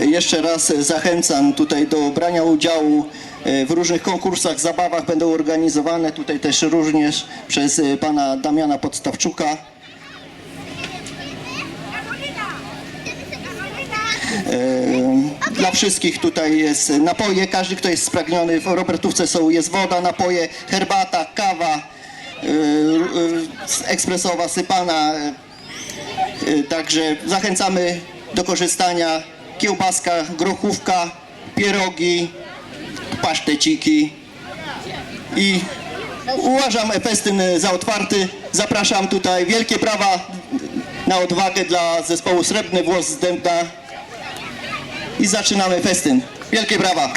Jeszcze raz zachęcam tutaj do brania udziału e, w różnych konkursach, zabawach będą organizowane tutaj też również przez e, pana Damiana Podstawczuka. E, Dla wszystkich tutaj jest napoje, każdy kto jest spragniony, w Robertówce są, jest woda, napoje, herbata, kawa, e, e, ekspresowa, sypana, e, E, Także zachęcamy do korzystania. Kiełbaska, grochówka, pierogi, paszteciki. I uważam festyn za otwarty. Zapraszam tutaj. Wielkie brawa na odwagę dla zespołu Srebrny Włos z Dębna. I zaczynamy festyn. Wielkie brawa.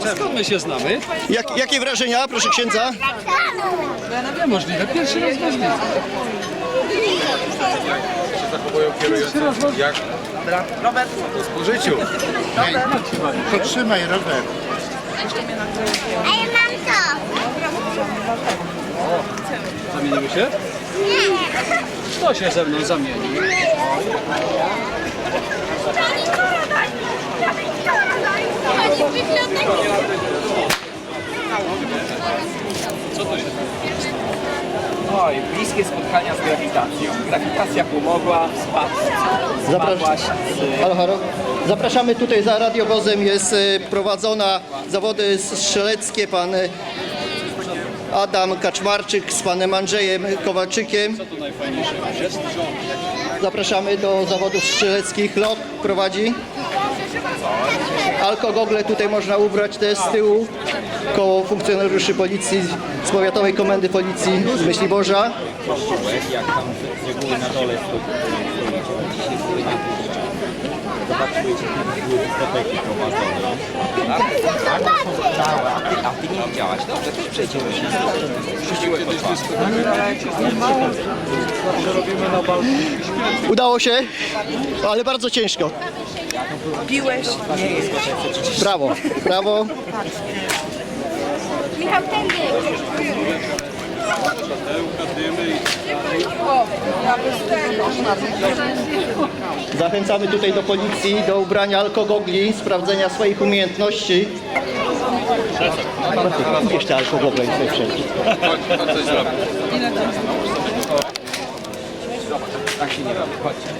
Skąd my się znamy? Jak, jakie wrażenia, proszę księdza? Możliwe, pierwszy raz was widzę. Jak? Robert. Po życiu. Potrzymaj Robert. A ja mam to. Zamienimy się? Kto się ze mną zamieni? Oj, bliskie spotkania z grawitacją. Grawitacja pomogła, spadł, spadłaś z... Halo, halo. Zapraszamy tutaj za radiowozem. Jest e, prowadzona zawody strzeleckie. Pan e, Adam Kaczmarczyk z panem Andrzejem Kowalczykiem. Zapraszamy do zawodów strzeleckich. Lok prowadzi. Alkogogle tutaj można ubrać też z tyłu. Koło funkcjonariuszy policji z Powiatowej Komendy Policji Myśliborza. Jak tam z na dole były a ty, a ty nie widziałaś? Dobrze, też przejdziemy się. Udało się, ale bardzo ciężko. Piłeś? Brawo, brawo. Michał, tędy. Zachęcamy tutaj do policji, do ubrania alkogogli, sprawdzenia swoich umiejętności. Bierz te alkogogle i sobie przejdź. Tak się nie robi, chodźcie.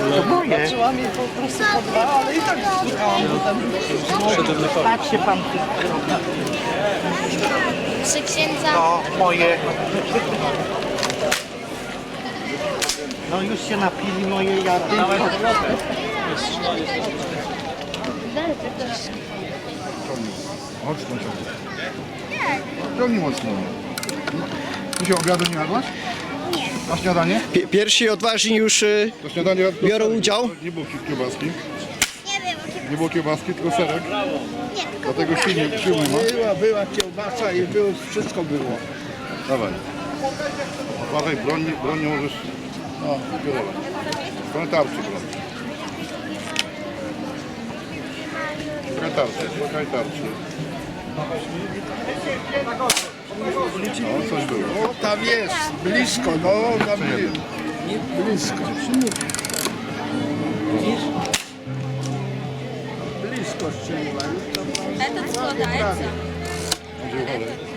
honor. To moje. Patrzcie pan tu. Przy księdza. To moje. No już się napili moje jady. Mocno się. Ciągnij mocno. Dzisiaj obiadu nie jadłaś? Na śniadanie? Pi- Pierwsi odważni już y, Do śniadania biorą udział. nie było kiełbaski. Nie wiem. Nie było kiełbaski, tylko serek. Nie, tylko Dlatego sił nie, sił nie ma. Była, była kiełbasa i było, wszystko było. Dawaj. Uważaj, broń, broń nie możesz no, kierować. Broń tarczy, broń. Szukaj tarczy, szukaj tarczy. No, coś tam jest, blisko, no, tam jest. Blisko. Blisko strzeliła. już tam Это складається. Będzie uważaj.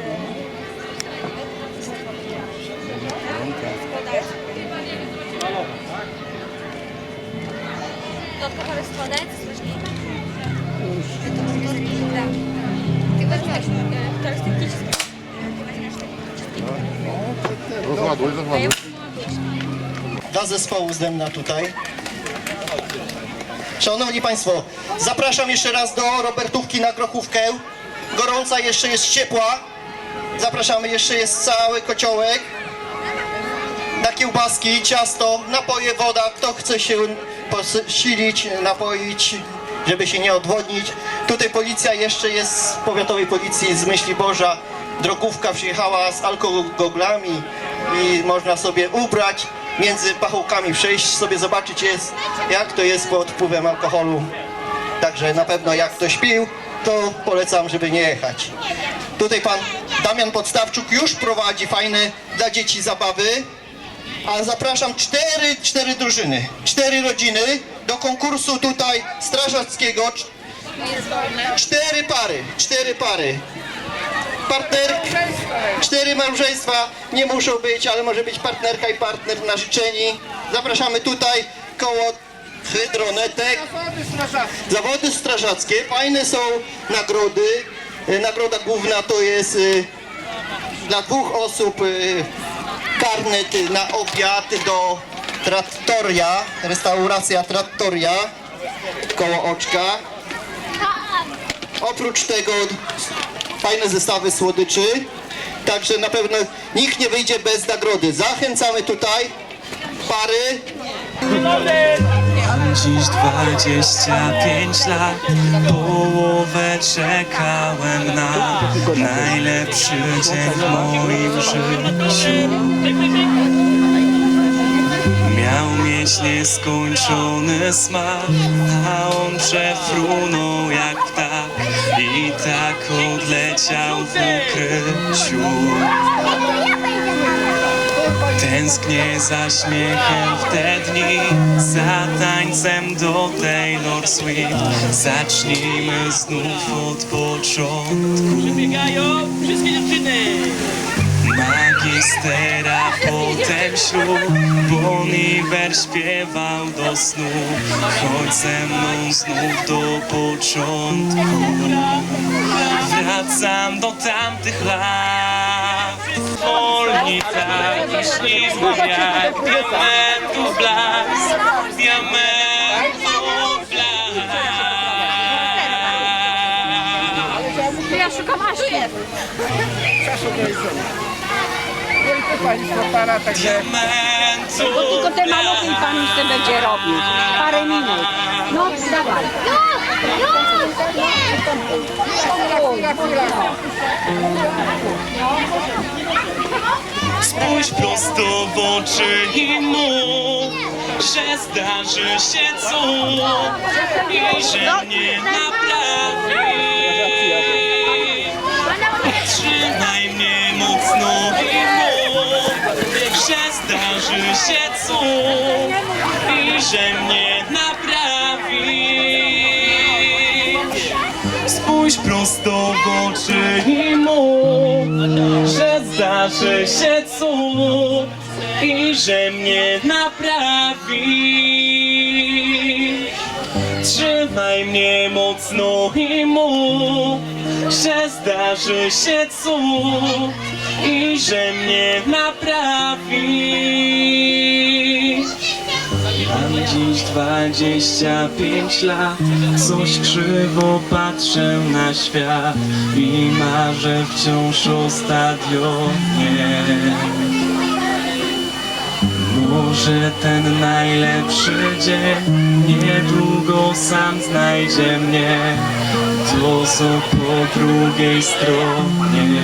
Додатково складається сложніше. Да. Ты возьмешь э, второстатический. Ты возьмешь статический. Rozładuj, rozładuj. Dla zespołu ze mną tutaj. Szanowni Państwo, zapraszam jeszcze raz do Robertówki na Grochówkę. Gorąca jeszcze jest ciepła. Zapraszamy, jeszcze jest cały kociołek. Na kiełbaski, ciasto, napoje, woda. Kto chce się posilić, napoić, żeby się nie odwodnić. Tutaj policja jeszcze jest z powiatowej policji z Myśli Boża. Drogówka przyjechała z alkogoglami, i można sobie ubrać, między pachołkami przejść, sobie zobaczyć jest, jak to jest pod wpływem alkoholu. Także na pewno jak ktoś pił, to polecam, żeby nie jechać. Tutaj pan Damian Podstawczuk już prowadzi fajne dla dzieci zabawy. A zapraszam cztery, cztery drużyny, cztery rodziny do konkursu tutaj strażackiego. Cz- Cztery pary, cztery pary. Partner, cztery małżeństwa nie muszą być, ale może być partnerka i partner na życzeni. Zapraszamy tutaj koło Hydronetek. Zawody strażackie, fajne są nagrody. E, Nagroda główna to jest e, dla dwóch osób e, karnet na obiad do Trattoria, restauracja Trattoria koło Oczka. Oprócz tego fajne zestawy słodyczy, także na pewno nikt nie wyjdzie bez nagrody. Zachęcamy tutaj pary Dziś 25 lat, połowę czekałem na najlepszy dzień w moim życiu. Miał mieć nieskończony smak, a on przefrunął jak ptak i tak odleciał w ukryciu. Tęsknię za śmiechem w te dni, za tańcem do Taylor Swift. Zacznijmy znów od początku. Biegają wszystkie dziewczyny. Magistera, potem ślub, Bon Iver śpiewał do snu. Chodź ze mną znów do początku. Wracam do tamtych lat. Wolni tak i ślizgów jak diamentów blask. Diamentów blask. Ja szukam Aśki. Wielkie państwo para, także Diamentów Tylko te maluchy i pan już to będzie robił. Parę minut. No, dawaj. Spójrz prosto w oczy i mów, że zdarzy się cud i że mnie naprawi. Że zdarzy się cud i że mnie naprawi. Spójrz prosto w oczy i mów, że zdarzy się cud i że mnie naprawi. Trzymaj mnie mocno i mów, że zdarzy się cud i że mnie naprawi. Mam dziś 25 lat, coś krzywo patrzę na świat i marzę wciąż o stadionie. Może ten najlepszy dzień niedługo sam znajdzie mnie, to co po drugiej stronie.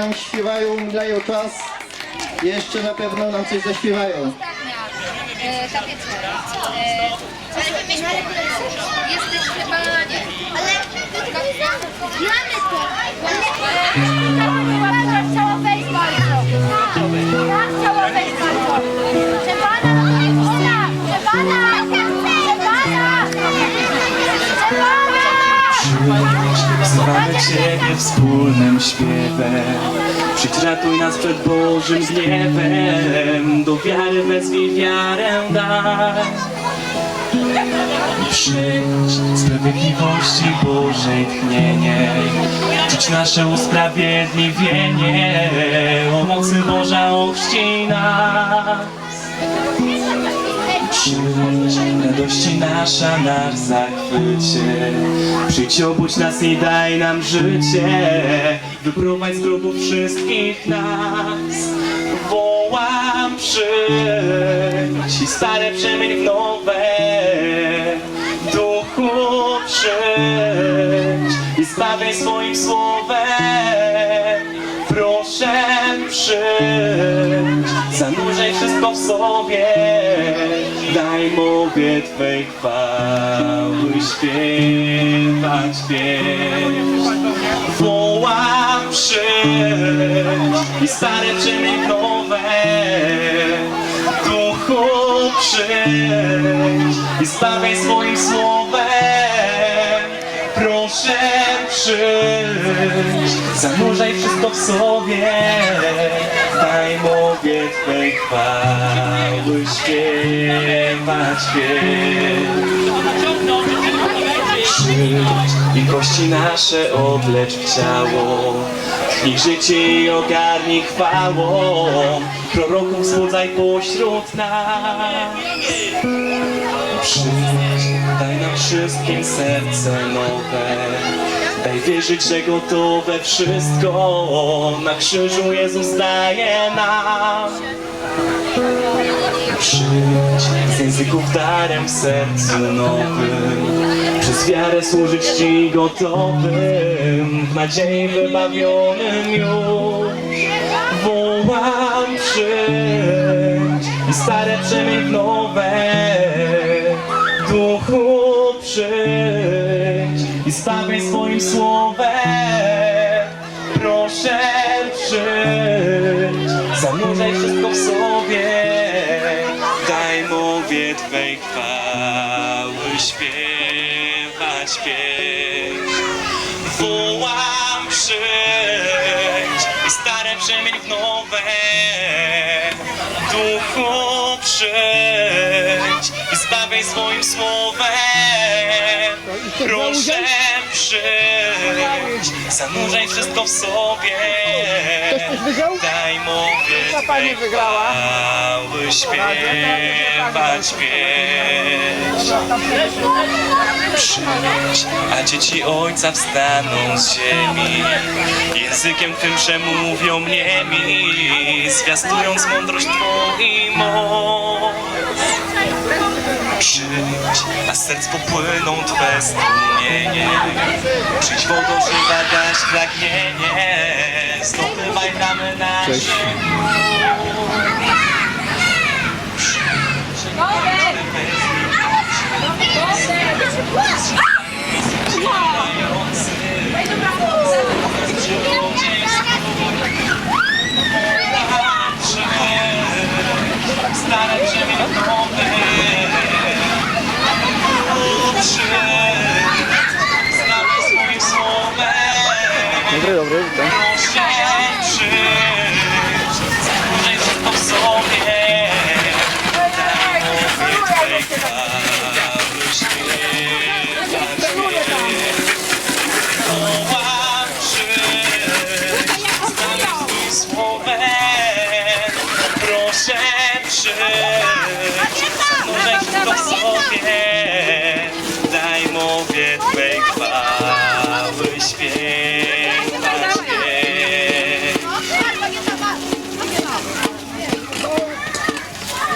nam śpiewają, milają czas. Jeszcze na pewno nam coś zaśpiewają. Mieliśmy Jesteś Ciebie wspólnym śpiewem. Przyjdź ratuj nas przed Bożym gniewem Do wiary wezwij wiarę daj Przyjdź sprawiedliwości Bożej tchnienie Czuć nasze usprawiedliwienie O mocy Boża ochrzcij nas radości nasza nasz zachwycie Przyjdź, obudź nas i daj nam życie. Wyprowadź z grobów wszystkich nas. Wołam przyjdź i stare przemień w nowe. Duchu przyjdź i zbawiaj swoim słowem. Proszę przyjdź, zanurzaj wszystko w sobie Mowie Twej chwały śpiewać pieśń. Wołam przyjdź i stare czyny nowe. Duchu przyjdź i zbawiaj swoim słowem. Proszę przyjdź, zanurzaj wszystko w sobie Daj mowie Twej chwały śpiewać Przyjdź i kości nasze oblecz w ciało. Tchnij życie i ogarnij chwałą. Proroków wzbudzaj pośród nas. Przyjdź, daj nam wszystkim serce nowe wierzyć, że gotowe wszystko Na krzyżu Jezus daje nam. Przyjdź z języków darem w sercu nowym Przez wiarę służyć Ci gotowym W nadziei wybawionym już. Wołam przyjdź i stare przemień nowe. Duchu przyjdź i swoim słowem. Proszę przyjdź, zanurzaj wszystko w sobie. Daj mowie Twej chwały śpiewać pieśń. Wołam przyjdź i stare przemień w nowe. Duchu przyjdź i zbawiaj swoim słowem Proszę przyjdź, zanurzaj wszystko w sobie. Daj mowie Twej chwały śpiewać pieśń a dzieci Ojca wstaną z ziemi. Językiem tym przemówią niemi Zwiastując mądrość Twą i moc Przyjdź, a serc popłyną Twe strumienie Dobry, dobry. Proszę Zanurzaj wszystko w sobie Daj mowie Twej chwały śpiewać Wołam przyjdź Znamy swoim słowem Proszę przyjdź Zanurzaj wszystko w sobie Daj mowie Twej chwały śpiewać pieśń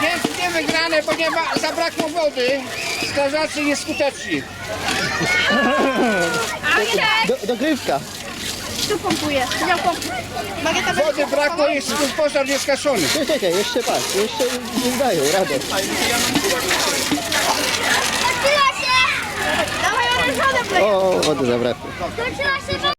Jest ma, zabrakło wody. Strażacy nieskuteczni. Do, dogrywka. Tu pompuje. Chciał pompuj. Mogę to Wody brakło, tu pożar nie skaszony. Czekaj, czekaj, jeszcze patrz, jeszcze nie dają radę. Skończyła się! Dawaj orężone, O, wody zabrakło. Skończyła się